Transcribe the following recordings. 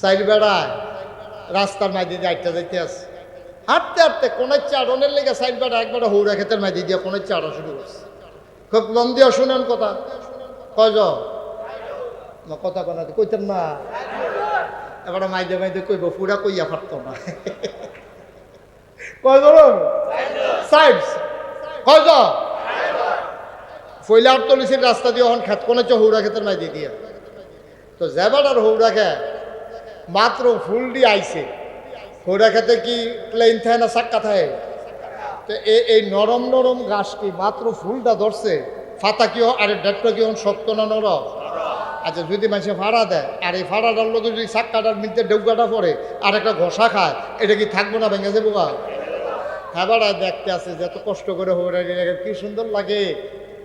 Side বেড়ায়, রাস্তার মাঝে দিয়ে আটটা যাইতে আছে। হাঁটতে হাঁটতে কোনের চারণের লেগে সাইড বেড়া একবার হৌরা ক্ষেতের মাঝে দিয়ে কোনের চারণ শুরু করছে। খুব মন দিয়ে শুনেন কথা। কয়জ না, কথা কথা কইতেন না। এবার মাইদে মাইদে কইব, পুরা কইয়া পারত না। কয় ধরুন সাইড। কয়জ ফইলা আর তলিসির রাস্তা দিয়ে এখন খেত কোনে হৌরা ক্ষেতের মাঝে দিয়ে তো জেবাটার হৌরা খেত মাত্র ফুল দিয়ে আইছে। হৌরা খেতে কি প্লেন থাকে না সাক্কা থাকে তো এই নরম নরম ঘাস কি মাত্র ফুলটা ধরছে, ফাতা কি আরে ডেটটা কি শক্ত না নরম? আচ্ছা যদি মানুষে ভাড়া দেয়, আর এই ভাড়াটার লোক যদি সাক্কাটার মিলতে ডেউকাটা পড়ে, আর একটা ঘষা খায়, এটা কি থাকব না ভেঙে যাব গা? খাবারা দেখতে আছে এত কষ্ট করে হৌরা কি সুন্দর লাগে।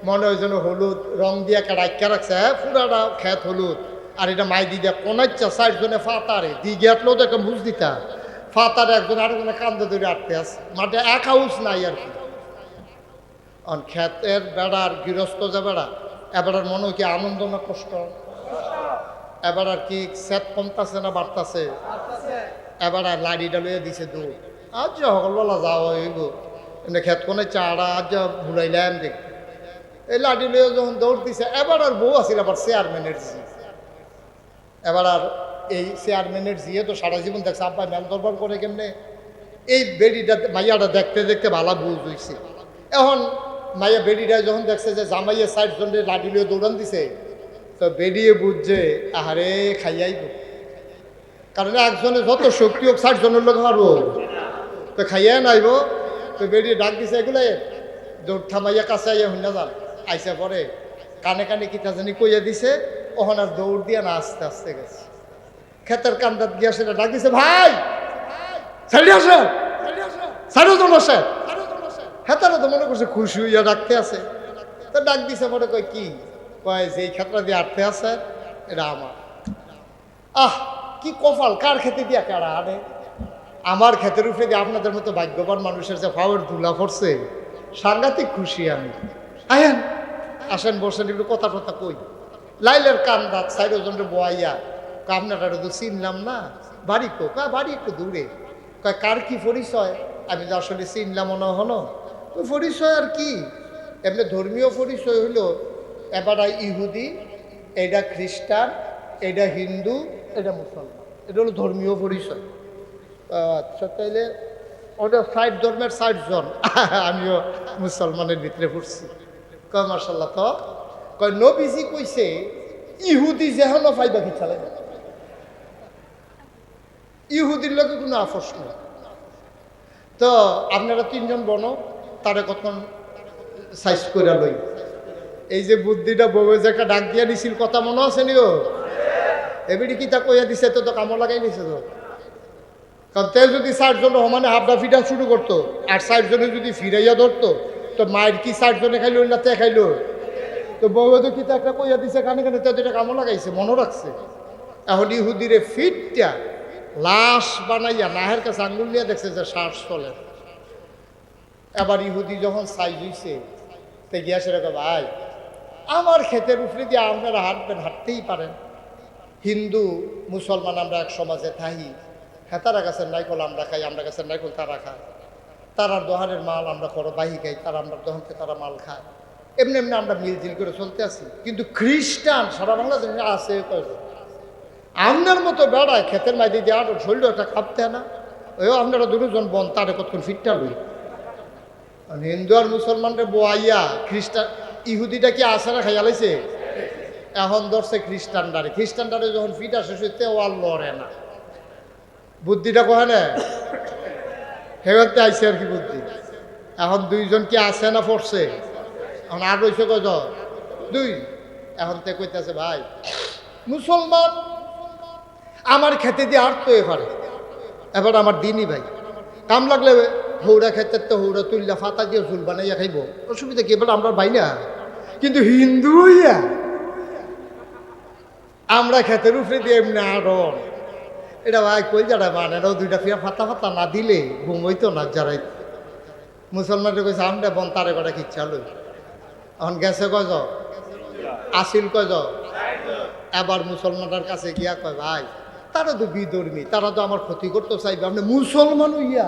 মনে হয় যেন হলুদ রং দিয়ে কাড়াইকা রাখছে হ্যাঁ পুরাটা খেত হলুদ। আর এটা মাই দি দিয়া কোনাচ্ছা সাইড জনে ফাতারে। দি গেটলেও তো একটা বুঝ দিতা। ফাতারে একজন আরেকজনে কান্দে ধরে আটতে আছে। মাঠে এক হাউস নাই আর কি। অন খেতের বেড়ার গৃহস্থ যে বেড়া এবার মনে কি আনন্দ না কষ্ট? এবার আর কি সেট কমতাছে না বাড়তাছে? এবার আর লাড়িটা লইয়া দিছে দৌড় আজ সকলবেলা যাওয়া হইব। এমনি খেত কোনে চাড়া আজ যা ঘুরাইলাম দেখ এই লাঠি লইয়া যখন দৌড় দিছে এবার আর বউ আছিল আবার চেয়ারম্যানের এবার আর এই চেয়ারম্যানের জিয়ে তো সারা জীবন দেখছে, আব্বা ম্যাল দরবার করে কেমনে? এই বেডিটা মাইয়াটা দেখতে দেখতে ভালো বুঝ হইছে। এখন মাইয়া বেডিটা যখন দেখছে যে জামাইয়ের সাইড জন্য লইয়া দৌড়ান দিছে, তো বেরিয়ে বুঝছে, আহারে খাইয়াইব কারণ একজনে যত শক্তি হোক ষাট জনের লোক মারবো। তো খাইয়া নাইব, তো বেরিয়ে ডাক দিছে এগুলো দৌড় থামাইয়া কাছে আইয়া হইনা যান। আইসা পরে কানে কানে কিতা জানি কইয়া দিছে আর দৌড় দিয়ে না আস্তে আস্তে গেছে। ক্ষেতের কান্দাত গিয়া সেটা ডাক দিছে ভাই ছাড়ি তো মনে করছে খুশি হইয়া ডাকতে আছে। তো ডাক দিছে মনে কয়, কি? কয়, যে এই ক্ষেত্রে দিয়ে আটতে আছে, এটা আমার। আহ, কি কপাল! কার খেতে দিয়া কারা আনে? আমার ক্ষেতের উপরে দিয়ে আপনাদের মতো ভাগ্যবান মানুষের যে ফাওয়ার ধুলা পড়ছে, সাংঘাতিক খুশি আমি। আয়েন আসেন, বসেন, একটু কথা টথা কই। লাইলের কান দাঁত সাইড ওজনটা বোয়াইয়া। আপনারা তো চিনলাম না। বাড়ি কো? কয়, বাড়ি একটু দূরে। কয়, কার কি পরিচয়? আমি তো আসলে চিনলাম না হলো। ওই পরিচয় আর কি? এমনি ধর্মীয় পরিচয় হলো এবারটা ইহুদি এটা খ্রিস্টান এটা হিন্দু এটা মুসলমান। এটা হলো ধর্মীয় পরিচয়। আচ্ছা তাইলে ওটা ষাট ধর্মের ষাট জন আমিও মুসলমানের ভিতরে পড়ছি। কয় মার্শাল্লাহ তো? কয়, নবীজি কইছে, ইহুদি যেহন ফাইবা কি চালে না। ইহুদির লোকে কোনো আপোষ নেই। তো আপনারা তিনজন বনো, তারা কতক্ষণ সাইজ করে লই। এই যে বুদ্ধিটা বউ যে একটা ডাক দিয়া দিছিল, কথা মনে আছে নিও এবারে কি তা কইয়া দিছে তো তো কামড় লাগাই দিছে তো। কারণ তে যদি ষাটজন সমানে হাফডা ফিটা শুরু করতো, আর ষাটজনে যদি ফিরাইয়া ধরতো, তো মায়ের কি ষাটজনে খাইলো না তে খাইলো? তো বউ তো কি তা একটা কইয়া দিছে, কানে কানে তে দুটা কামড় লাগাইছে মনে রাখছে এখন ইহুদিরে ফিটটা লাশ বানাইয়া নাহের কাছে আঙ্গুল নিয়ে দেখছে যে শ্বাস চলে এবার ইহুদি যখন সাইজ হইছে, তে গিয়া সেরকম ভাই, আমার ক্ষেতের উপরে দিয়ে আপনারা হাঁটবেন, হাঁটতেই পারেন। হিন্দু, মুসলমান আমরা এক সমাজে থাকি হ্যাঁ তারা গাছের নাইকল আমরা খাই, আমরা গাছের নাইকল তারা খায়। তারার দোহানের মাল আমরা করো বাহি খাই, তারা আমরা দোহানকে তারা মাল খায়। এমনি এমনি আমরা মিলজিল করে চলতে আছি। কিন্তু খ্রিস্টান, সারা বাংলাদেশে আছে আপনার মতো বেড়ায় ক্ষেতের মাঝে দিয়ে আরও শরীর একটা কাঁপতে না। ওই আপনারা দুজন বন, তারে কতক্ষণ ফিটটা লই? হিন্দু আর মুসলমানরে বোয়াইয়া খ্রিস্টান, ইহুদিটা কি আসারা খাইয়া লাইছে? এখন ধরছে খ্রিস্টানডারে খ্রিস্টানডারে যখন ফিট শেষ হইতে ও আর লড়ে না। বুদ্ধিটা কহে না? হেগতে আইসে আর কি বুদ্ধি। এখন দুইজন কি আছে না পড়ছে? এখন আর রয়েছে কত দুই। এখন তে কইতেছে, ভাই, মুসলমান আমার খেতে দিয়ে আর তো এবারে এবার আমার দিনই ভাই। কাম লাগলে হৌরা খেতে তো হৌরা তুললা ফাতা দিয়ে ঝুল বানাইয়া খাইব। অসুবিধা কি? এবার আমরা ভাই না। কিন্তু হিন্দু হইয়া আমরা খেতের উপরে দিয়ে এমনি আড়ন। এটা ভাই কই যারা মানে দুইটা ফিয়া ফাতা ফাতা না দিলে ঘুম হইতো না, যারাই। মুসলমানরা কইছে, আমরা বন, তারে বেটা কিচ্ছা লই। এখন গেছে কজ আসিল কজ এবার মুসলমানটার কাছে গিয়া কয়, ভাই, তারা তো বিধর্মী, তারা তো আমার ক্ষতি করতে চাইবে। আপনি মুসলমান হইয়া।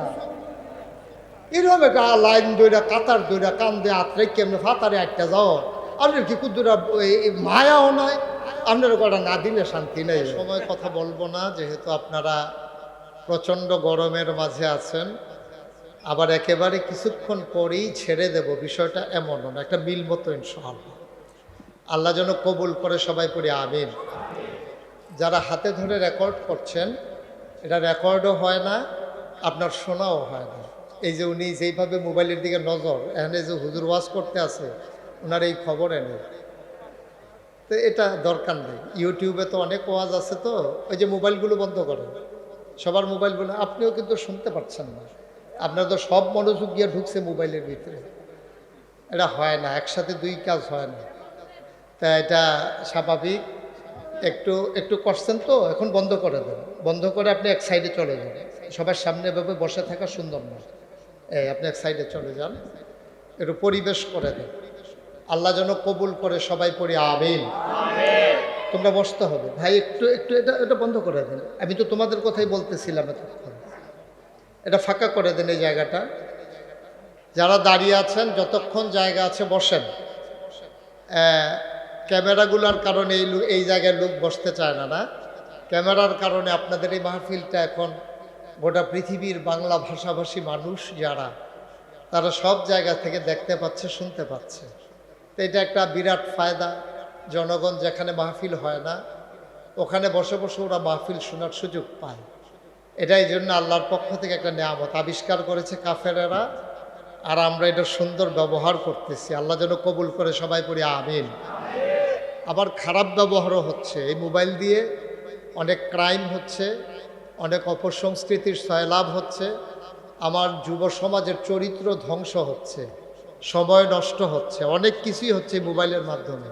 এরকম একটা লাইন দইরা কাতার দইরা কান্দে আত্রে কেমনে ফাতারে একটা যাও। আপনার কি কুদ্দুরা মায়াও নয় আপনার কটা না দিলে শান্তি নেই? সময় কথা বলব না, যেহেতু আপনারা প্রচণ্ড গরমের মাঝে আছেন। আবার একেবারে কিছুক্ষণ পরেই ছেড়ে দেব বিষয়টা এমনও না একটা মিল মতো ইনশাআল্লাহ। আল্লাহ যেন কবুল করে সবাই পড়ি, আমিন। যারা হাতে ধরে রেকর্ড করছেন, এটা রেকর্ডও হয় না, আপনার শোনাও হয় না। এই যে উনি যেইভাবে মোবাইলের দিকে নজর, এখানে যে হুজুর ওয়াজ করতে আছে ওনার এই খবর এনে। তো এটা দরকার নেই। ইউটিউবে তো অনেক ওয়াজ আছে তো, ওই যে মোবাইলগুলো বন্ধ করেন। সবার মোবাইলগুলো, আপনিও কিন্তু শুনতে পারছেন না। আপনার তো সব মনোযোগ গিয়ে ঢুকছে মোবাইলের ভিতরে। এটা হয় না, একসাথে দুই কাজ হয় না। তা এটা স্বাভাবিক। একটু একটু করছেন তো, এখন বন্ধ করে দেন। বন্ধ করে আপনি এক সাইডে চলে যান। সবার সামনে এভাবে বসে থাকা সুন্দর না। এই আপনি এক সাইডে চলে যান। একটু পরিবেশ করে দেন। আল্লাহ যেন কবুল করে সবাই পড়ি, আমিন। তোমরা বসতে হবে। ভাই, একটু একটু এটা এটা বন্ধ করে দেন। আমি তো তোমাদের কথাই বলতেছিলাম এতক্ষণ। এটা ফাঁকা করে দেন এই জায়গাটা। যারা দাঁড়িয়ে আছেন, যতক্ষণ জায়গা আছে বসেন। ক্যামেরাগুলোর কারণে এই এই জায়গায় লোক বসতে চায় না না? ক্যামেরার কারণে আপনাদের এই মাহফিলটা এখন গোটা পৃথিবীর বাংলা ভাষাভাষী মানুষ যারা, তারা সব জায়গা থেকে দেখতে পাচ্ছে, শুনতে পাচ্ছে। তো এটা একটা বিরাট ফায়দা। জনগণ যেখানে মাহফিল হয় না, ওখানে বসে বসে ওরা মাহফিল শোনার সুযোগ পায়। এটা এই জন্য আল্লাহর পক্ষ থেকে একটা নিয়ামত। আবিষ্কার করেছে কাফেরেরা, আর আমরা এটা সুন্দর ব্যবহার করতেছি। আল্লাহ যেন কবুল করে সবাই পড়ি, আমিন। আবার খারাপ ব্যবহারও হচ্ছে। এই মোবাইল দিয়ে অনেক ক্রাইম হচ্ছে, অনেক অপসংস্কৃতির সয়লাভ হচ্ছে, আমার যুব সমাজের চরিত্র ধ্বংস হচ্ছে, সময় নষ্ট হচ্ছে, অনেক কিছুই হচ্ছে মোবাইলের মাধ্যমে।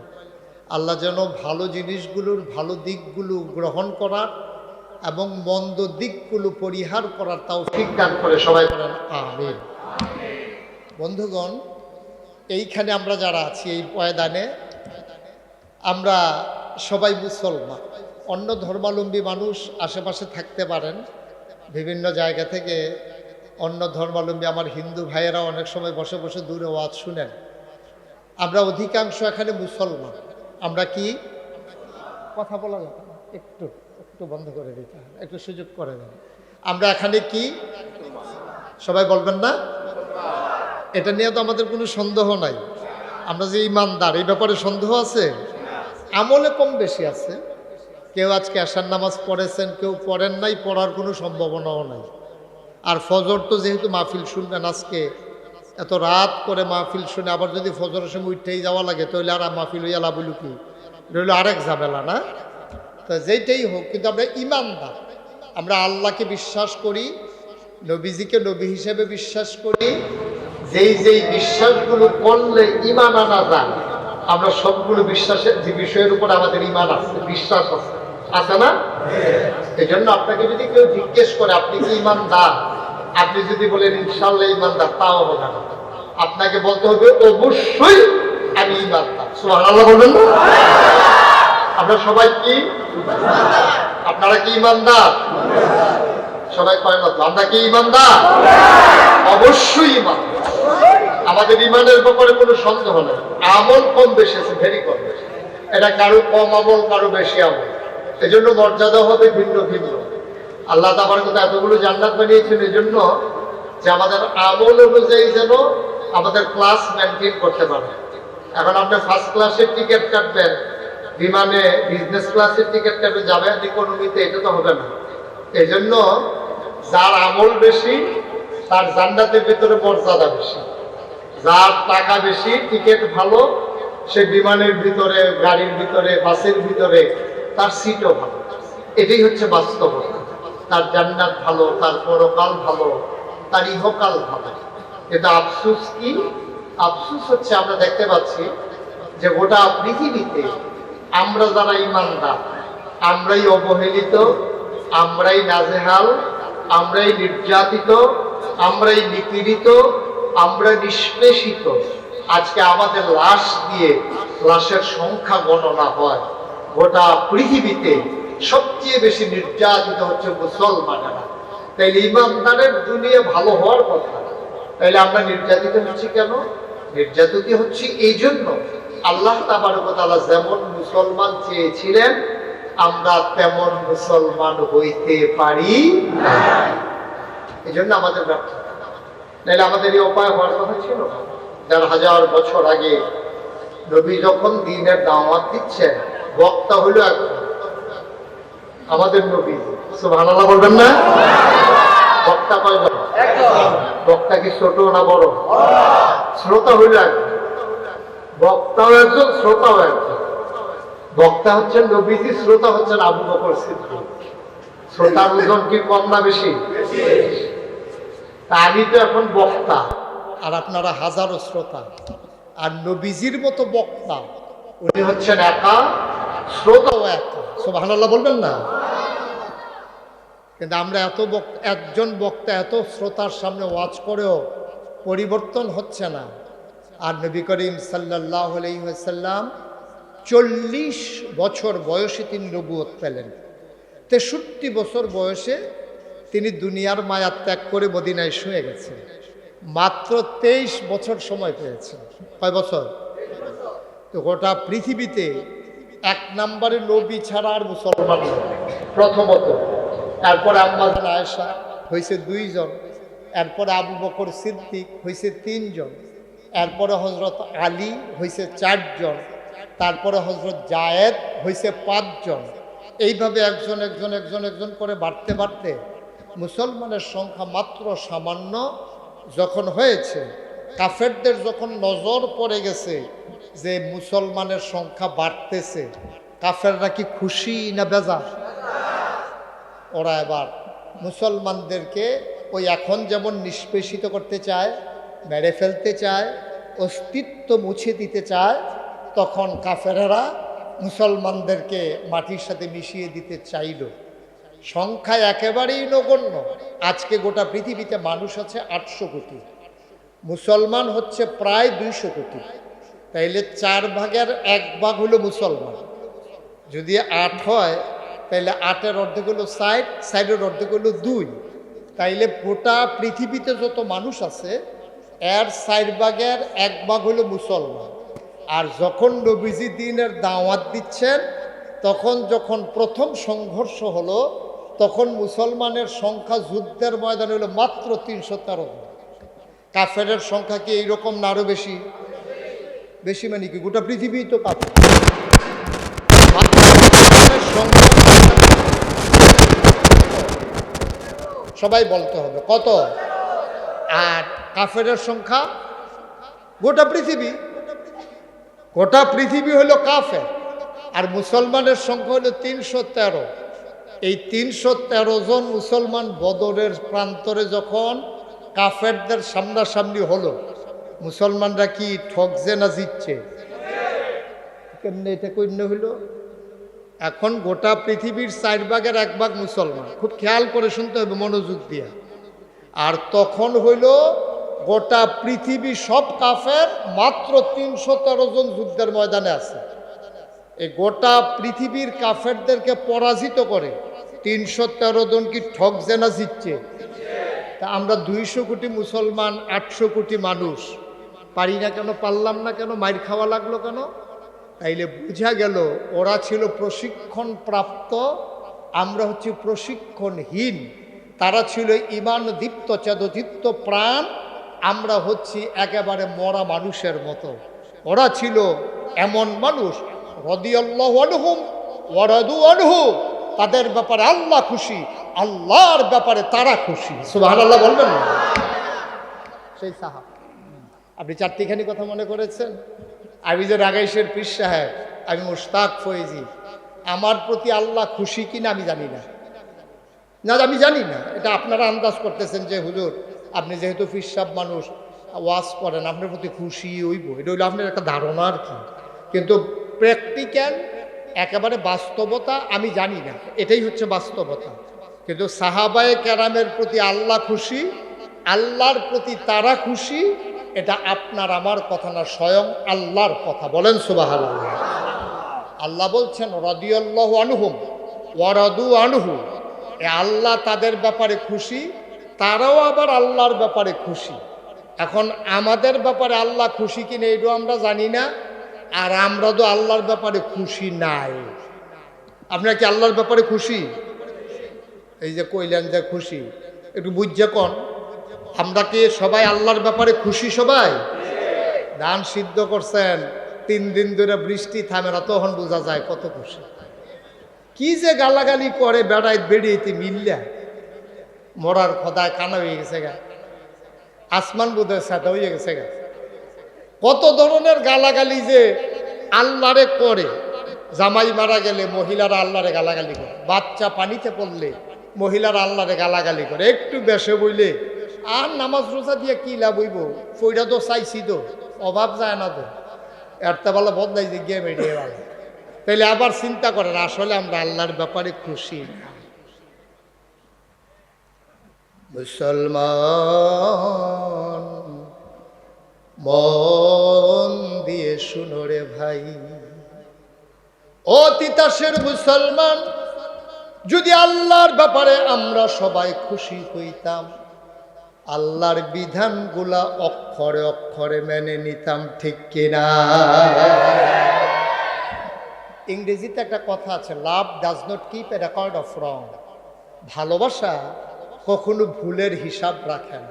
আল্লাহ যেন ভালো জিনিসগুলোর ভালো দিকগুলো গ্রহণ করার এবং মন্দ দিকগুলো পরিহার করার তাও দান করে সবাই করেন আমিন। বন্ধুগণ এইখানে আমরা যারা আছি এই পয়দানে আমরা সবাই মুসলমান। অন্য ধর্মাবলম্বী মানুষ আশেপাশে থাকতে পারেন। বিভিন্ন জায়গা থেকে অন্য ধর্মাবলম্বী আমার হিন্দু ভাইয়েরা অনেক সময় বসে বসে দূরে ওয়াজ শুনেন। আমরা অধিকাংশ এখানে মুসলমান। আমরা কি? কথা বলা যাবে একটু। একটু বন্ধ করে দিতে হবে, একটু সুযোগ করে দেন। আমরা এখানে কি? সবাই বলবেন না? এটা নিয়ে তো আমাদের কোনো সন্দেহ নাই। আমরা যে ইমানদার, এই ব্যাপারে সন্দেহ আছে? আমলে কম বেশি আছে। কেউ আজকে আসার নামাজ পড়েছেন, কেউ পড়েন নাই, পড়ার কোনো সম্ভাবনাও নাই। আর ফজর তো যেহেতু মাহফিল শুনবেন আজকে, এত রাত করে মাহফিল শুনে আবার যদি ফজরের সময় উঠেই যাওয়া লাগে, তাহলে আর মাহফিল হইয়া লাভ হইল কি? রইল আরেক ঝামেলা, না? তো যেইটাই হোক, কিন্তু আমরা ইমানদার। আমরা আল্লাহকে বিশ্বাস করি, নবীজিকে নবী হিসেবে বিশ্বাস করি। যেই যেই বিশ্বাসগুলো করলে ইমান আনা যায়, আমরা সবগুলো বিশ্বাসের যে বিষয়ের উপর আমাদের ইমান আছে, বিশ্বাস আছে। আছে না? এই জন্য আপনাকে যদি কেউ জিজ্ঞেস করে, আপনি কি ইমানদার আপনি যদি বলেন ইনশাল্লাহ ইমানদার তাও হবে না। আপনাকে বলতে হবে, অবশ্যই আমি ইমানদার সুহান আল্লাহ বলবেন না? আমরা সবাই কি? আপনারা কি ইমানদার? সবাই কয় মত আমরা কি ইমানদার? অবশ্যই ইমান আমাদের ইমানের ব্যাপারে কোনো সন্দেহ নেই। আমল কম বেশি আছে ভেরি কম। এটা কারও কম আমল, কারও বেশি আমল। এই জন্য মর্যাদা হবে ভিন্ন ভিন্ন। আল্লাহ তাবার কথা এতগুলো জান্নাত বানিয়েছেন এই জন্য যে আমাদের আমল অনুযায়ী যেন আমাদের ক্লাস মেনটেন করতে পারে। এখন আপনি ফার্স্ট ক্লাসের টিকিট কাটবেন। বিমানে বিজনেস ক্লাসের টিকিট কাটবে যাবে ইকোনমিতে এটা তো হবে না। এই জন্য যার আমল বেশি, তার জান্নাতের ভিতরে মর্যাদা বেশি। যার টাকা বেশি টিকিট ভালো, সে বিমানের ভিতরে, গাড়ির ভিতরে, বাসের ভিতরে, তার সিটও ভালো। এটাই হচ্ছে বাস্তবতা তার জান্নাত ভালো, তার পরকাল ভালো, তার ইহকাল ভালো। কিন্তু আফসুস কি? আফসুস হচ্ছে আমরা দেখতে পাচ্ছি যে গোটা পৃথিবীতে আমরা যারা ইমানদার, আমরাই অবহেলিত, আমরাই নাজেহাল, আমরাই নির্যাতিত, আমরাই নিপীড়িত, আমরা নিষ্পেষিত। আজকে আমাদের লাশ দিয়ে লাশের সংখ্যা গণনা হয়। গোটা পৃথিবীতে সবচেয়ে বেশি নির্যাতিত হচ্ছে মুসলমানেরা। তাইলে ইমানদারের দুনিয়া ভালো হওয়ার কথা তাইলে আমরা নির্যাতিত হচ্ছি কেন? নির্যাতিত হচ্ছি এই জন্য আল্লাহ তাবারকতালা যেমন মুসলমান চেয়েছিলেন আমরা তেমন মুসলমান হইতে পারি এই জন্য আমাদের ব্যর্থতা। নাহলে আমাদের এই উপায় হওয়ার কথা ছিল দেড় হাজার বছর আগে নবী যখন দিনের দাওয়াত দিচ্ছেন বক্তা হইল একজন। আমাদের নবী সুবহানাল্লাহ বলবেন না? বক্তা কয়জন? বক্তা কি ছোট না বড়? শ্রোতা হইল একজন। বক্তাও একজন শ্রোতাও একজন। বক্তা হচ্ছেন নবীজি, শ্রোতা হচ্ছেন আবু বকর শ্রোতার ওজন কি কম না বেশি? আমি তো এখন বক্তা, আর আপনারা হাজারো শ্রোতা। আর নবীজির মতো বক্তা, উনি হচ্ছেন একা শ্রোতাও একা। সুবহানাল্লাহ বলবেন না? কিন্তু আমরা এত একজন বক্তা এত শ্রোতার সামনে ওয়াজ করেও পরিবর্তন হচ্ছে না। আর নবী করিম সাল্লাহ আলাইসাল্লাম চল্লিশ বছর বয়সে তিনি নবুয়ত পেলেন। তেষট্টি বছর বয়সে তিনি দুনিয়ার মায়া ত্যাগ করে মদিনায় শুয়ে গেছেন। মাত্র তেইশ বছর সময় পেয়েছেন কয় বছর? তো গোটা পৃথিবীতে এক নম্বরে নবী ছাড়া আর মুসলমান। প্রথমত। তারপরে আম্মাজান আয়েশা হয়েছে দুইজন। এরপরে আবু বকর সিদ্দিক হয়েছে তিনজন। এরপরে হজরত আলী হয়েছে চারজন, তারপরে হজরত জায়েদ হয়েছে পাঁচজন। এইভাবে একজন একজন একজন একজন করে বাড়তে বাড়তে মুসলমানের সংখ্যা মাত্র সামান্য যখন হয়েছে, কাফেরদের যখন নজর পড়ে গেছে যে মুসলমানের সংখ্যা বাড়তেছে, কাফেররা কি খুশি না বেজার? ওরা এবার মুসলমানদেরকে ওই এখন যেমন নিষ্পেষিত করতে চায় মেরে ফেলতে চায়, অস্তিত্ব মুছে দিতে চায়, তখন কাফেরেরা মুসলমানদেরকে মাটির সাথে মিশিয়ে দিতে চাইল। সংখ্যায় একেবারেই নগণ্য। আজকে গোটা পৃথিবীতে মানুষ আছে আটশো কোটি। মুসলমান হচ্ছে প্রায় দুইশো কোটি। তাইলে চার ভাগের এক ভাগ হলো মুসলমান। যদি আট হয়, তাইলে আটের অর্ধেক হলো সাইড সাইডের অর্ধেক হলো দুই। তাইলে গোটা পৃথিবীতে যত মানুষ আছে এর সাইড ভাগের এক ভাগ হলো মুসলমান। আর যখন নবীজি দিনের দাওয়াত দিচ্ছেন, তখন যখন প্রথম সংঘর্ষ হলো, তখন মুসলমানের সংখ্যা যুদ্ধের ময়দানে হলো মাত্র তিনশো তেরো কাফেরের সংখ্যা কি এইরকম না আরও বেশি? বেশি মানে কি? গোটা পৃথিবী তো কাফের। সবাই বলতে হবে, কত? আর কাফেরের সংখ্যা, গোটা পৃথিবী। গোটা পৃথিবী হলো কাফের, আর মুসলমানের সংখ্যা হলো তিনশো তেরো। এই তিনশো তেরো জন মুসলমান বদরের প্রান্তরে যখন কাফেরদের সামনাসামনি হলো, মুসলমানরা কি ঠকছে না জিতছে? কেমনে এটা কন্য হইল? এখন গোটা পৃথিবীর চার ভাগের এক ভাগ মুসলমান। খুব খেয়াল করে শুনতে হবে মনোযোগ দিয়া। আর তখন হইল গোটা পৃথিবী সব কাফের মাত্র তিনশো তেরো জন যুদ্ধের ময়দানে আছে। এই গোটা পৃথিবীর কাফেরদেরকে পরাজিত করে তিনশো তেরো জন কি ঠক জেনা জিতছে? তা আমরা দুইশো কোটি মুসলমান, আটশো কোটি মানুষ। পারি না কেন, পারলাম না কেন, মাইর খাওয়া লাগল কেন? তাইলে বোঝা গেল ওরা ছিল প্রশিক্ষণ প্রাপ্ত আমরা হচ্ছি প্রশিক্ষণহীন। তারা ছিল ইমান দীপ্ত চেদদীপ্ত প্রাণ আমরা হচ্ছি একেবারে মরা মানুষের মতো। ওরা ছিল এমন মানুষ তাদের ব্যাপারে আল্লাহ খুশি, আল্লাহর ব্যাপারে তারা খুশি। আল্লাহ বলবেন না? সেই সাহাব। আপনি চারটিখানি কথা মনে করেছেন? আমি যে রাগাইশের পীর সাহেব, আমি মুশতাক ফয়েজি, আমার প্রতি আল্লাহ খুশি কিনা আমি জানি না। না, আমি জানি না। এটা আপনারা আন্দাজ করতেছেন যে হুজুর আপনি যেহেতু ফিসাব মানুষ, ওয়াজ করেন, আপনার প্রতি খুশি হইব। এটা হইল আপনার একটা ধারণা আর কি। কিন্তু প্র্যাকটিক্যাল একেবারে বাস্তবতা আমি জানি না। এটাই হচ্ছে বাস্তবতা। কিন্তু সাহাবায়ে ক্যারামের প্রতি আল্লাহ খুশি, আল্লাহর প্রতি তারা খুশি, এটা আপনার আমার কথা না, স্বয়ং আল্লাহর কথা। বলেন সুবাহ আল্লাহ বলছেন, রদিয়াল্লাহ আনহুম ওয়ারাদু আনহু। আল্লাহ তাদের ব্যাপারে খুশি তারাও আবার আল্লাহর ব্যাপারে খুশি। এখন আমাদের ব্যাপারে আল্লাহ খুশি কিনা এটাও আমরা জানি না, আর আমরা তো আল্লাহর ব্যাপারে খুশি নাই। আপনার কি আল্লাহর ব্যাপারে খুশি? এই যে কইলেন যে খুশি, একটু বুঝছে কন, আমরা কি সবাই আল্লাহর ব্যাপারে খুশি সবাই? ধান সিদ্ধ করছেন, তিন দিন ধরে বৃষ্টি থামে না, তখন বোঝা যায় কত খুশি। কি যে গালাগালি করে বেড়াই বেড়িয়েতে মিললা। মরার খোদায় কানা হয়ে গেছে গা। আসমান বোধহয় সাদা হয়ে গেছে গা। কত ধরনের গালাগালি যে আল্লাহরে করে। জামাই মারা গেলে মহিলারা আল্লাহরে গালাগালি করে। বাচ্চা পানিতে পড়লে মহিলারা আল্লাহরে গালাগালি করে। একটু বেশে বইলে আর নামাজ রোজা দিয়ে কি লাভ হইব? ফইরা তো চাইছি তো, অভাব যায় না তো। একটা বেলা বদলাই যে গিয়ে ভালো। তাহলে আবার চিন্তা করেন, আসলে আমরা আল্লাহর ব্যাপারে খুশি না। মুসলমান, মন দিয়ে শুনো রে ভাই। ও তিতাসের মুসলমান, যদি আল্লাহর ব্যাপারে আমরা সবাই খুশি হইতাম, আল্লাহর বিধানগুলা অক্ষরে অক্ষরে মেনে নিতাম, ঠিক কিনা? ইংরেজিতে একটা কথা আছে, love does not keep a record of wrong. ভালোবাসা কখনো ভুলের হিসাব রাখেন।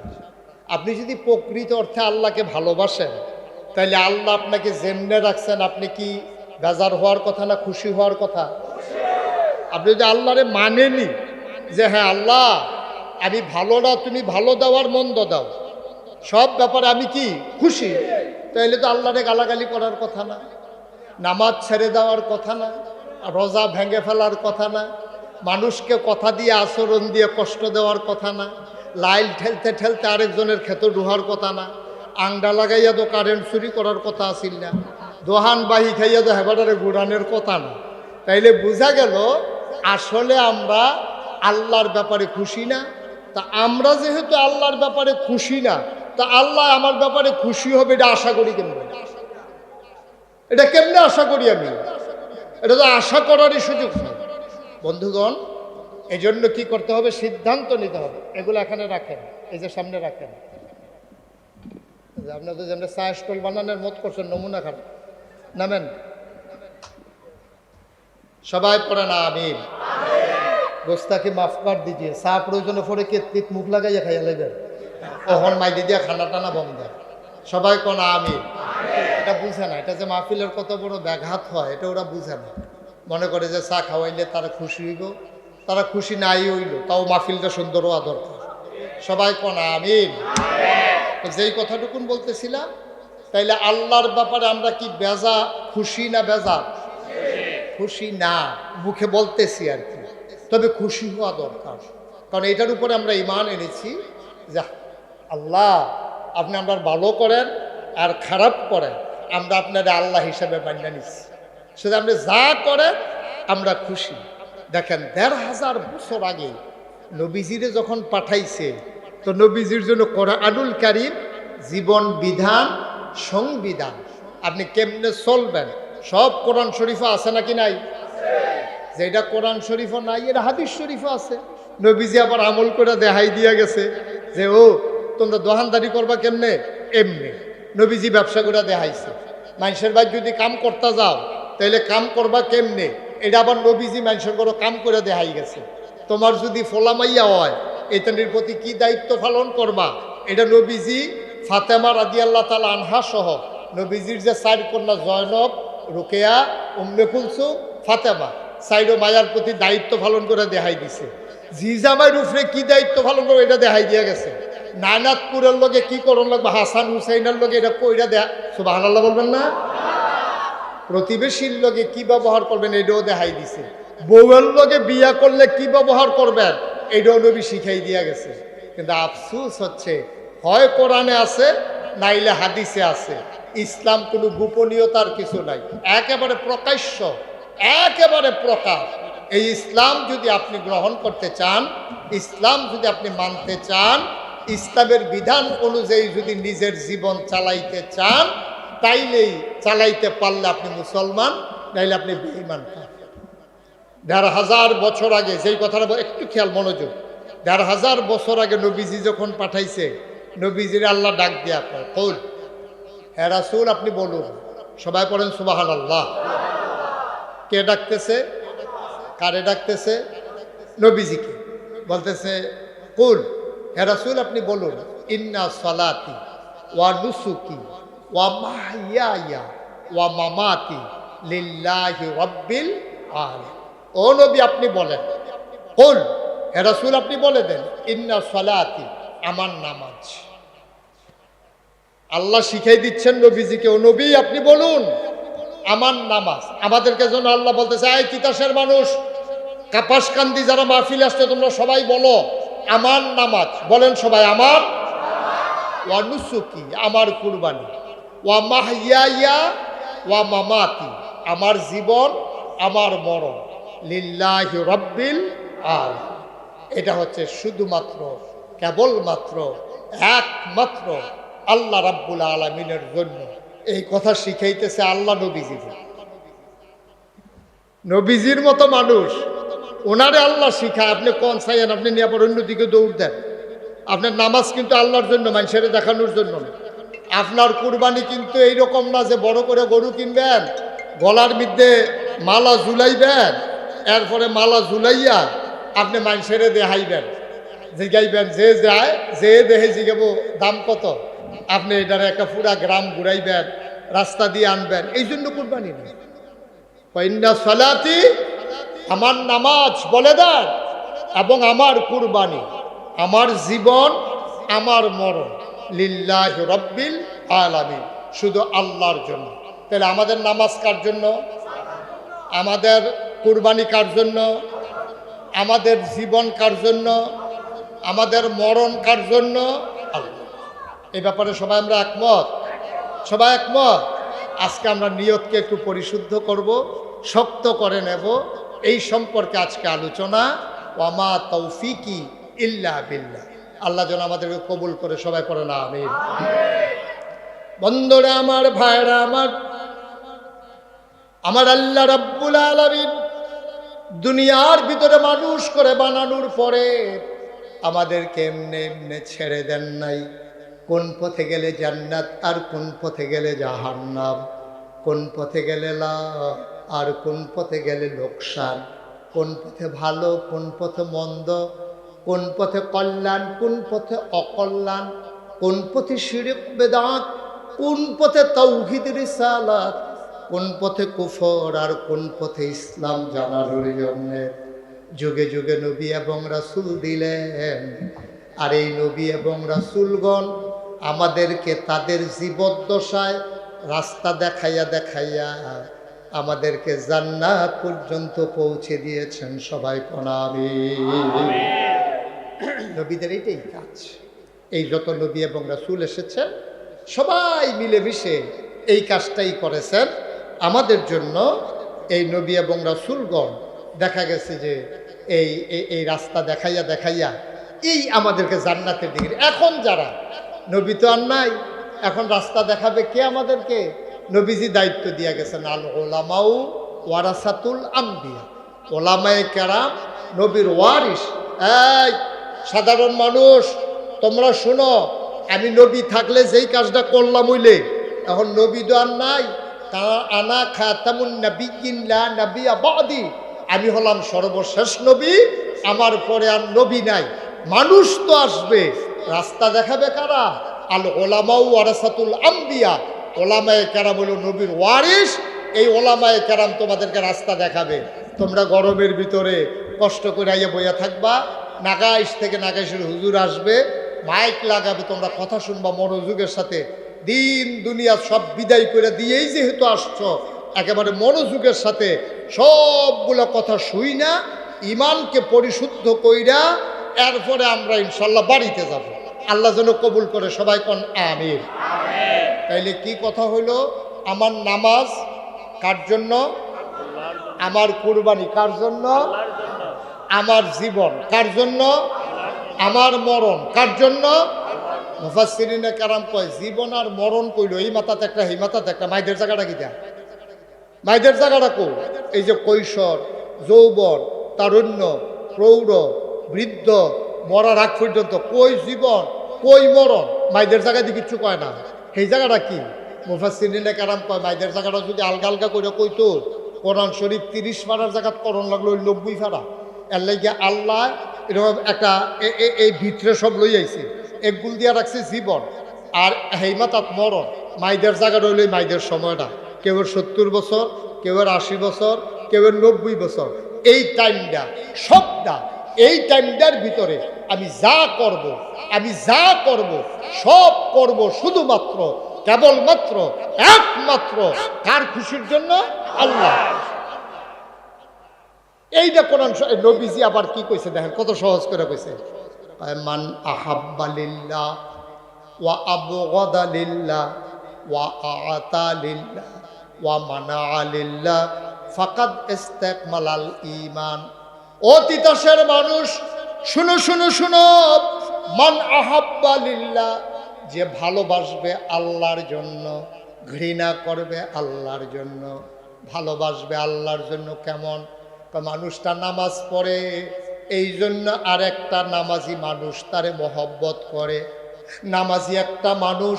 আপনি যদি প্রকৃত অর্থে আল্লাহকে ভালোবাসেন তাহলে আল্লাহ আপনাকে জেমনে রাখছেন, আপনি কি বেজার হওয়ার কথা না খুশি হওয়ার কথা? আপনি যদি আল্লাহরে মানেনি যে হ্যাঁ আল্লাহ, আমি ভালো না, তুমি ভালো দাও আর মন্দ দাও। সব ব্যাপারে আমি কি খুশি? তাহলে তো আল্লাহরে গালাগালি করার কথা না, নামাজ ছেড়ে দেওয়ার কথা না, রোজা ভেঙে ফেলার কথা না মানুষকে কথা দিয়ে, আচরণ দিয়ে কষ্ট দেওয়ার কথা না। লাইল ঠেলতে ঠেলতে আরেকজনের ক্ষেত ডুহার কথা না। আংডা লাগাইয়া তো কারেন্ট চুরি করার কথা আসিল না। দোহান বাহি খাইয়া তো হেবাটারে গুড়ানের কথা না। তাইলে বোঝা গেল, আসলে আমরা আল্লাহর ব্যাপারে খুশি না। তা আমরা যেহেতু আল্লাহর ব্যাপারে খুশি না, তা আল্লাহ আমার ব্যাপারে খুশি হবে এটা আশা করি কেমন? এটা কেমনে আশা করি আমি? এটা তো আশা করারই সুযোগ নেই বন্ধুগণ এই জন্য কি করতে হবে? সিদ্ধান্ত নিতে হবে। এগুলো এখানে রাখেন, এই যে সামনে রাখেন। আপনাদের যেমন চা স্টল বানানোর মত করছেন, নমুনা খান। নামেন। সবাই পড়ে না আমি গোস্তাকে মাফ কর দিজিয়ে চা প্রয়োজনে পরে কেতলিত মুখ লাগাইয়া খাইয়া লেবেন কখন মাই দিয়া খানা টানা বন্ধ। সবাই কোন আমি এটা বুঝে না, এটা যে মাহফিলের কত বড় ব্যাঘাত হয়, এটা ওরা বুঝে না। মনে করে যে চা খাওয়াইলে তারা খুশি হইব। তারা খুশি নাই হইল, তাও মাহফিলটা সুন্দর হওয়া দরকার। সবাই কোন আমিন? যেই কথাটুকুন বলতেছিলাম, তাইলে আল্লাহর ব্যাপারে আমরা কি বেজা, খুশি না বেজা? খুশি না, মুখে বলতেছি আর কি। তবে খুশি হওয়া দরকার। কারণ এটার উপরে আমরা ইমান এনেছি যে আল্লাহ, আপনি আমরা ভালো করেন আর খারাপ করেন, আমরা আপনার আল্লাহ হিসাবে মান্য নিচ্ছি। সেটা আপনি যা করেন, আমরা খুশি। দেখেন, দেড় হাজার বছর আগে নবীজিরে যখন পাঠাইছে, তো নবীজির জন্য কোরআনুল কারিম, জীবন বিধান, সংবিধান। আপনি কেমনে চলবেন? সব কোরআন শরীফে আছে নাকি নাই? যেটা কোরআন শরীফও নাই, এটা হাদিস শরীফও আছে। নবীজি আবার আমল করে দেহাই দিয়া গেছে যে, ও, তোমরা দোকানদারি করবা কেমনে? এমনি। নবীজি ব্যবসা করে দেখাইছে। মানুষের বাড়ি যদি কাম করতে যাও তাহলে কাম করবা কেমনে? এটা আবার নবীজি মানুষের বড় কাম করে দেখাই গেছে। তোমার যদি ফোলামাইয়া হয়, এটানির প্রতি কি দায়িত্ব পালন করবা? এটা নবীজি, ফাতেমা রাদি আল্লাহ তালা আনহা সহ নবীজির যে চার কন্যা জয়নব, রুকেয়া, উম্মে কুলসুম, ফাতেমা সাইডো মায়ার প্রতি দায়িত্ব পালন করে দেখাই দিছে। জিজামাই রুফরে কি দায়িত্ব পালন করে এটা দেখাই দিয়া গেছে। নানাতপুরের লগে কি করণ লাগবে? হাসান হুসাইনের লগে এটা কইরা দেয়া সুবাহ বলবেন না? প্রতিবেশীর লগে কি ব্যবহার করবেন, এটাও দেখাই দিছে। বউয়ের লগে বিয়া করলে কি ব্যবহার করবেন, এটাও নবী শিখাই দিয়া গেছে। কিন্তু আফসুস হচ্ছে, হয় কোরআনে আছে, নাইলে হাদিসে আছে। ইসলাম কোনো গোপনীয়তার কিছু নাই। একেবারে প্রকাশ্য, একেবারে প্রকাশ। এই ইসলাম যদি আপনি গ্রহণ করতে চান, ইসলাম যদি আপনি মানতে চান, ইসলামের বিধান অনুযায়ী যদি নিজের জীবন চালাইতে চান তাইলেই চালাইতে পারলে আপনি মুসলমান, নাইলে আপনি বেঈমান দেড় হাজার বছর আগে সেই কথাটা একটু খেয়াল, মনোযোগ। দেড় হাজার বছর আগে নবীজি যখন পাঠাইছে, নবীজির আল্লাহ ডাক দিয়ে আপনার কৌল হ্যাঁ রাসুল, আপনি বলুন, সবাই পড়েন সুবাহান আল্লাহ কে ডাকতেছে? কারে ডাকতেছে? নবীজিকে। বলতেছে, কুল, হে রাসুল, আপনি বলুন, ইন্না সালাতি ওয়া নুসুকি ওয়া মাহিয়া ওয়া মামাতি লিল্লাহি রাব্বিল আলামিন ও নবী, আপনি বলেন। কুল, হে আপনি বলে দেন, ইন্না সালাতি, আমার নামাজ। আল্লাহ শিখাই দিচ্ছেন নবীজিকে, ও নবী, আপনি বলুন, আমার নামাজ। আমাদেরকে জন্য আল্লাহ বলতেছে, আয় তিতাসের মানুষ, কাপাসকান্দি যারা মাহফিল আসছে, তোমরা সবাই বলো, আমার নামাজ। বলেন সবাই, আমার ওয়া নুসুকি, আমার কুরবানি। ওয়া ওয়া আমার জীবন, আমার মরণ। লিল্লাহি রব্বিল আল এটা হচ্ছে শুধুমাত্র, কেবলমাত্র, একমাত্র আল্লাহ রাব্বুল আলমিনের জন্য। এই কথা শিখাইতেছে আল্লাহ নবীজিকে নবীজির মতো মানুষ। ওনারে আল্লাহ শিখায়, আপনি কোন চাইয়েন আপনি নিয়ে আবার অন্যদিকে দৌড় দেন। আপনার নামাজ কিন্তু আল্লাহর জন্য, মানুষের দেখানোর জন্য না। আপনার কুরবানি কিন্তু এইরকম না যে বড় করে গরু কিনবেন, গলার মধ্যে মালা ঝুলাইবেন, এরপরে মালা ঝুলাইয়া আপনি মানুষের দেহাইবেন জিগাইবেন, যে যায়, যে দেহে জিগাবো, দাম কত? আপনি এটার একটা পুরা গ্রাম ঘুরাইবেন, রাস্তা দিয়ে আনবেন। এই জন্য কুরবানি নেই। কন্যা সলাতি, আমার নামাজ বলে দেন এবং আমার কুরবানি, আমার জীবন, আমার মরণ। লিল্লাহ রব্বিল আলামিন। শুধু আল্লাহর জন্য। তাহলে আমাদের নামাজ কার জন্য? আমাদের কুরবানি কার জন্য? আমাদের জীবন কার জন্য? আমাদের মরণ কার জন্য? আল্লাহ। এই ব্যাপারে সবাই আমরা একমত? সবাই একমত? আজকে আমরা নিয়তকে একটু পরিশুদ্ধ করব, শক্ত করে নেব। এই সম্পর্কে আজকে আলোচনা। ওয়ামা তৌফিকি ইল্লা বিল্লাহ। আল্লাহ যেন আমাদেরকে কবুল করে, সবাই পড়ে না আমি বন্ধুরা আমার, ভাইরা আমার আমার আল্লাহ রাব্বুল আলামিন দুনিয়ার ভিতরে মানুষ করে বানানোর পরে আমাদেরকে এমনি এমনি ছেড়ে দেন নাই। কোন পথে গেলে জান্নাত আর কোন পথে গেলে জাহান্নাম? কোন পথে গেলে লাভ আর কোন পথে গেলে লোকসান? কোন পথে ভালো, কোন পথে মন্দ? কোন পথে কল্যাণ, কোন পথে অকল্যাণ, কোন পথে শিরিক, বেদাত, কোন পথে তৌহিদ, রিসালাত, কোন পথে কুফর আর কোন পথে ইসলাম জানার জন্য। যুগে যুগে নবী এবং রাসুল দিলেন। আর এই নবী এবং রাসূলগণ আমাদেরকে তাদের জীবদ্দশায় রাস্তা দেখাইয়া দেখাইয়া আমাদেরকে জান্নাত পর্যন্ত পৌঁছে দিয়েছেন সবাই প্রণামী নবীদের এইটাই কাজ। এই যত নবী এবং রাসূল এসেছেন, সবাই মিলেমিশে এই কাজটাই করেছেন। আমাদের জন্য এই নবী এবং রাসূলগণ, দেখা গেছে যে এই, এই- রাস্তা দেখাইয়া দেখাইয়া, এই আমাদেরকে জান্নাতের দিকে এখন যারা, নবী তো আর নাই। এখন রাস্তা দেখাবে কে আমাদেরকে? নবীজি দায়িত্ব দিয়ে গেছেন আল ওলামাউ ওয়ারাসাতুল আম্বিয়া। ওলামায়ে কেরাম, নবীর ওয়ারিস এই সাধারণ মানুষ, তোমরা শোনো, আমি নবী থাকলে যেই কাজটা করলাম হইলে, এখন নবী তো আর নাই। তা আনা খাতামুন নবী কিনলা নবী আবাদি আমি হলাম সর্বশেষ নবী, আমার পরে আর নবী নাই। মানুষ তো আসবে, রাস্তা দেখাবে কারা? আল ওলামাউ ওয়ারাসাতুল আম্বিয়া। ওলামায়ে কেরাম হলো নবীর ওয়ারিস এই ওলামায়ে কেরাম তোমাদেরকে রাস্তা দেখাবে। তোমরা গরমের ভিতরে কষ্ট করে আইয়া বইয়া থাকবা নাগাইশ থেকে নাগাইশের হুজুর আসবে, মাইক লাগাবে, তোমরা কথা শুনবা, মনোযোগের সাথে। দিন, দুনিয়া সব বিদায় করে দিয়েই যেহেতু আসছ, একেবারে মনোযোগের সাথে সবগুলো কথা শুই না ইমানকে পরিশুদ্ধ কইরা, এরপরে আমরা ইনশাল্লাহ বাড়িতে যাব। আল্লাহ যেন কবুল করে সবাই কন আমির তাইলে কি কথা হইল? আমার নামাজ কার জন্য? আমার কুরবানি কার জন্য? আমার জীবন। কার জন্য? আমার মরণ। কার জন্য? কয়, জীবন আর মরণ কইল, এই মাথাতে একটা, এই মাথাতে একটা মাইদের জায়গাটা কি দেয়? মাইদের জায়গাটা কো? এই যে কৈশোর, যৌবন, তারুণ্য, প্রৌঢ়, বৃদ্ধ, মরার আগ পর্যন্ত, কই জীবন, কই মরণ? মাইদের জায়গায় দিয়ে কিচ্ছু কয় না। সেই জায়গাটা কি? মুফাসিনে কারাম কয় মাইদের জায়গাটা যদি আলগা আলগা করে কইতো, কোরআন শরীফ তিরিশ ফাড়ার জায়গাত করণ লাগল নব্বই ফাড়া এর লাগে আল্লাহ এরকম একটা এই ভিতরে সব লই আইছে। একগুল দিয়া রাখছে জীবন, আর হেইমাতাত মরণ। মাইদের জায়গা রইল মাইদের সময়টা। কেউ সত্তর বছর, কেউ আশি বছর, কেউ নব্বই বছর। এই টাইমটা, সবটা, এই টাইমটার ভিতরে আমি যা করব, আমি যা করব, সব করব শুধুমাত্র, কেবলমাত্র, একমাত্র কার খুশির জন্য আল্লাহ। এইটা কোরআন নবীজি আবার কি কইছে দেখেন, কত সহজ করে কইছে। মান আহাব্বালিল্লাহ ওয়া আবগাদা লিল্লাহ ওয়া আতা লিল্লাহ ওয়া মানা লিল্লাহ ফাকাদ ইস্তাকমালাল ঈমান। ও তিতাসের মানুষ, শুনো শুনো শুনো, মান আহাব্বা লিল্লাহ, যে ভালোবাসবে আল্লাহর জন্য, ঘৃণা করবে আল্লাহর জন্য, ভালোবাসবে আল্লাহর জন্য কেমন? মানুষটা নামাজ পড়ে, এই জন্য আর একটা নামাজি মানুষ তারে মহব্বত করে। নামাজি একটা মানুষ,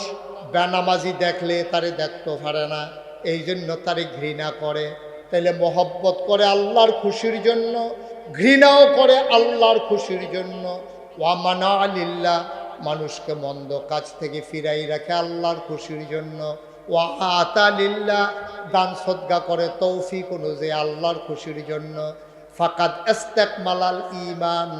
বেনামাজি দেখলে তারে দেখতে পারে না, এই জন্য তারে ঘৃণা করে। তাইলে মহব্বত করে আল্লাহর খুশির জন্য, ঘৃণাও করে আল্লাহর খুশির জন্য। ওয়ামানা আলিল্লাহ, মানুষকে মন্দ কাজ থেকে ফিরাই রাখে আল্লাহর খুশির জন্য। ওয়া আতালিল্লাহ দান সদ্গা করে তৌফিক অনুযায়ী আল্লাহর খুশির জন্য। ফাকাদ এস্তেকমালাল ইমান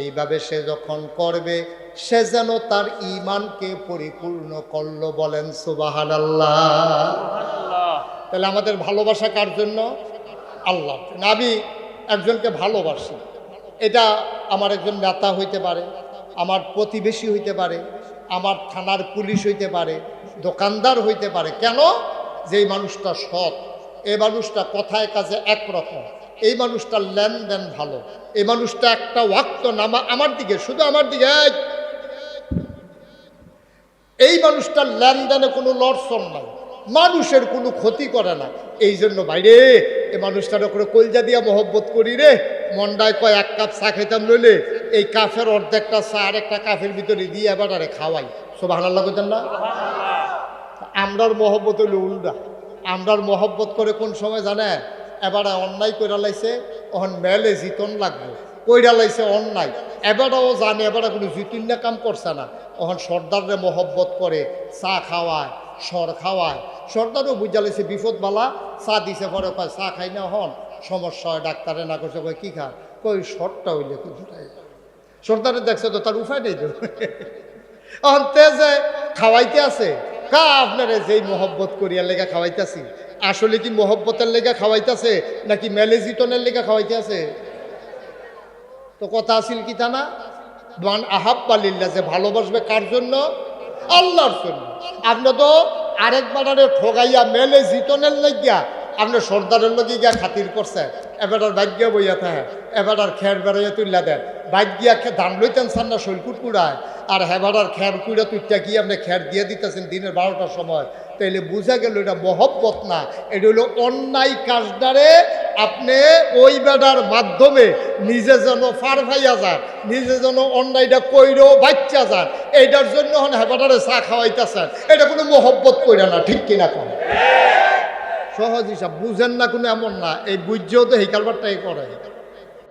এইভাবে সে যখন করবে সে যেন তার ইমানকে পরিপূর্ণ করল বলেন সুবাহান আল্লাহ তাহলে আমাদের ভালোবাসা কার জন্য? আল্লাহ আমি একজনকে ভালোবাসি। এটা আমার একজন নেতা হইতে পারে আমার প্রতিবেশী হইতে পারে আমার থানার পুলিশ হইতে পারে দোকানদার হইতে পারে। কেন? যে মানুষটা সৎ এই মানুষটা কথায় কাজে একরকম এই মানুষটার লেনদেন ভালো এই মানুষটা একটা ওয়াক্ত নামা আমার দিকে শুধু আমার দিকে এই, মানুষটার লেনদেনে কোনো লড়সন নাই মানুষের কোনো ক্ষতি করে না। এই জন্য বাইরে এ মানুষটার ওপরে কলজা দিয়া মহব্বত করি রে মন্ডায় কয় এক কাপ চা খাইতাম লইলে এই কাফের অর্ধেকটা চা আর একটা কাফের ভিতরে দিয়ে এবার আরে খাওয়াই। সব আল্লাহ করতেন না? আমরার মহব্বত হইল উল্টা। আমরার মহব্বত করে কোন সময় জানে এবারে অন্যায় কইরা লাইছে ওহন মেলে জিতন লাগবে। কইরা লাইছে অন্যায়। এবারও জানে, এবারে কোনো জিতুন না কাম করছে না। ওহন সর্দাররে মহব্বত করে চা খাওয়ায় সর খাওয়ায়। সর্দারও বুঝা লাইছে বিপদ বালা চা দিছে পরে কয়, চা খাই না হন সমস্যা হয় ডাক্তারে না করছে কয়, কী খা? কই সরটা হইলে কিছুটাই সর্দারে দেখছে তো তার উপায় নেই তো। অন্তে যে খাওয়াইতে আছে, কা আপনারে যেই মহব্বত করিয়ার লেগা খাওয়াইতেছি? আসলে কি মহব্বতের লেগা খাওয়াইতেছে, নাকি মেলেজিটনের লেগা খাওয়াইতে আছে তো কথা আছিল কি তা না? মান আহাব্বা লিল্লা যে ভালোবাসবে কার জন্য? আল্লাহর জন্য। আপনি তো আরেক বানারে ঠগাইয়া মেলে জিতনের লাগিয়া আপনি সর্দারের লগে গিয়া খাতির করছে এবার আর ভাগ্য বইয়া থাকে এবার আর খের বেড়াইয়া তুললা দেন ভাগ্যিয়া খে ধান লইতেন সান না শৈলকুট কুড়ায়, আর হেবার খের কুড়া তুইটা কি আপনি খের দিয়ে দিতেছেন দিনের বারোটার সময়। তাইলে বোঝা গেল এটা মহব্বত না, এটা হলো অন্যায় কাজদারে আপনি ওই বেড়ার মাধ্যমে নিজে যেন ফার ভাইয়া যান, নিজে যেন অন্যায়টা কইরেও বাচ্চা যান, এইটার জন্য হন হেবাটারে চা খাওয়াইতেছেন। এটা কোনো মহব্বত কইরা না, ঠিক কিনা কোন? সহজ হিসাব বুঝেন না কোনো এমন না। এই বুঝেও তো এই কারবারটাই করে।